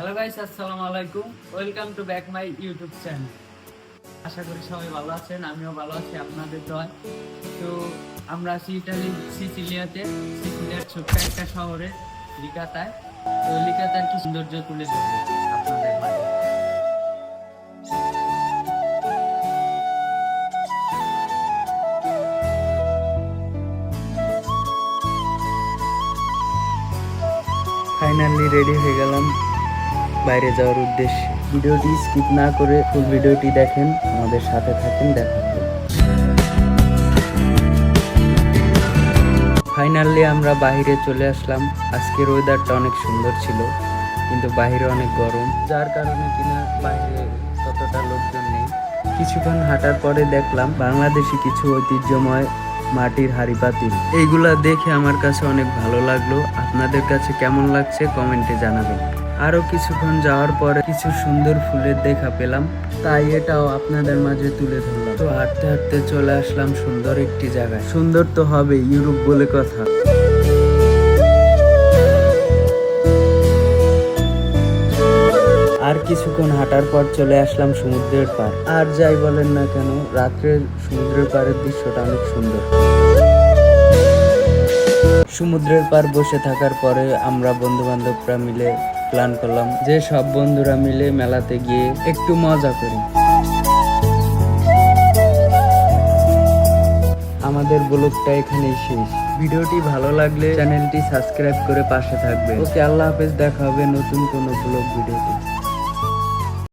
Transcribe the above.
Hello guys আসসালামু আলাইকুম। Welcome to back my YouTube channel আশা করি সবাই ভালো আছেন, আমিও ভালো আছি, আপনাদের দয় তো আমরা আছি ইটালি সিসিলিয়াতে, সিসিলিয়ার ছোট্ট একটা শহরে লিকাতায় তো লিকাতার কি সৌন্দর্য তুলে ধরবো আপনাদের ফাইনালি রেডি হয়ে গেলাম। বাইরে যাওয়ার উদ্দেশ্যে। ভিডিওটি স্কিপ না করে ফুল ভিডিওটি দেখেন, আমাদের সাথে থাকেন, দেখা ফাইনালি আমরা বাইরে চলে আসলাম। আজকের ওয়েদারটা অনেক সুন্দর ছিল, কিন্তু বাইরে অনেক গরম। যার কারণে কিনা বাইরে ততটা লোকজন নেই। কিছুক্ষণ হাঁটার পরে দেখলাম বাংলাদেশি কিছু ঐতিহ্যময় মাটির হাড়ি পাতিল এইগুলা দেখে আমার কাছে অনেক ভালো লাগল। আপনাদের কাছে কেমন লাগছে কমেন্টে জানাবেন। আরও কিছুক্ষণ যাওয়ার পরে কিছু সুন্দর ফুলের দেখা পেলাম। তাই এটাও আপনাদের মাঝে তুলে ধরলাম। তো হাঁটতে হাঁটতে চলে আসলাম সুন্দর একটি জায়গায়। সুন্দর তো হবে, ইউরোপ বলে কথা। আর কিছুক্ষণ হাঁটার পর চলে আসলাম সমুদ্রের পার আর যাই বলেন না কেন, রাত্রের সমুদ্রের পাড়ের দৃশ্যটা অনেক সুন্দর। সমুদ্রের পার বসে থাকার পরে আমরা বন্ধু বান্ধবরা মিলে প্ল্যান করলাম যে সব বন্ধুরা মিলে মেলাতে গিয়ে একটু মজা করি। আমাদের ব্লগটা এখানেই শেষ। ভিডিওটি ভালো লাগলে চ্যানেলটি সাবস্ক্রাইব করে পাশে থাকবে ওকে, আল্লাহ হাফেজ, দেখা হবে নতুন কোনো ব্লগ ভিডিওতে।